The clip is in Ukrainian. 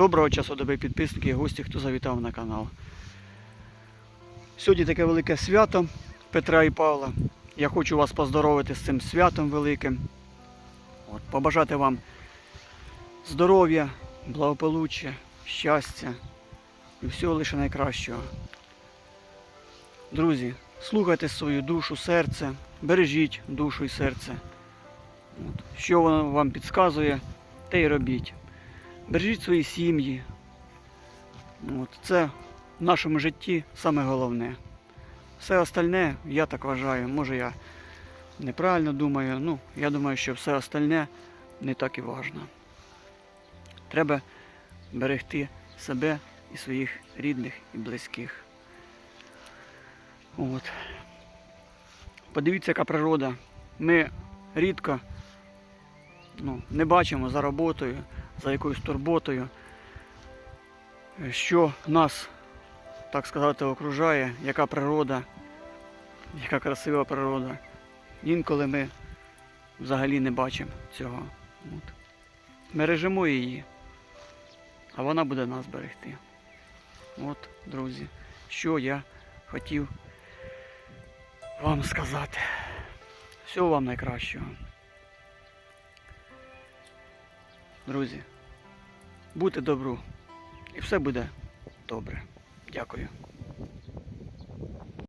Доброго часу доби підписники і гості, хто завітав на канал. Сьогодні таке велике свято Петра і Павла. Я хочу вас поздоровити з цим святом великим. От, побажати вам здоров'я, благополуччя, щастя і всього лише найкращого. Друзі, слухайте свою душу, серце, бережіть душу і серце. От. Що воно вам підказує, те й робіть. Бережіть свої сім'ї. От. Це в нашому житті саме головне. Все остальне, я так вважаю, може я неправильно думаю, ну, я думаю, що все остальне не так і важно. Треба берегти себе і своїх рідних і близьких. От. Подивіться, яка природа. Ми рідко ну, не бачимо за роботою, за якоюсь турботою, що нас, так сказати, окружає, яка природа, яка красива природа. Інколи ми взагалі не бачимо цього. От. Бережемо її, а вона буде нас берегти. От, друзі, що я хотів вам сказати. Всього вам найкращого. Друзі, будьте добру, і все буде добре. Дякую.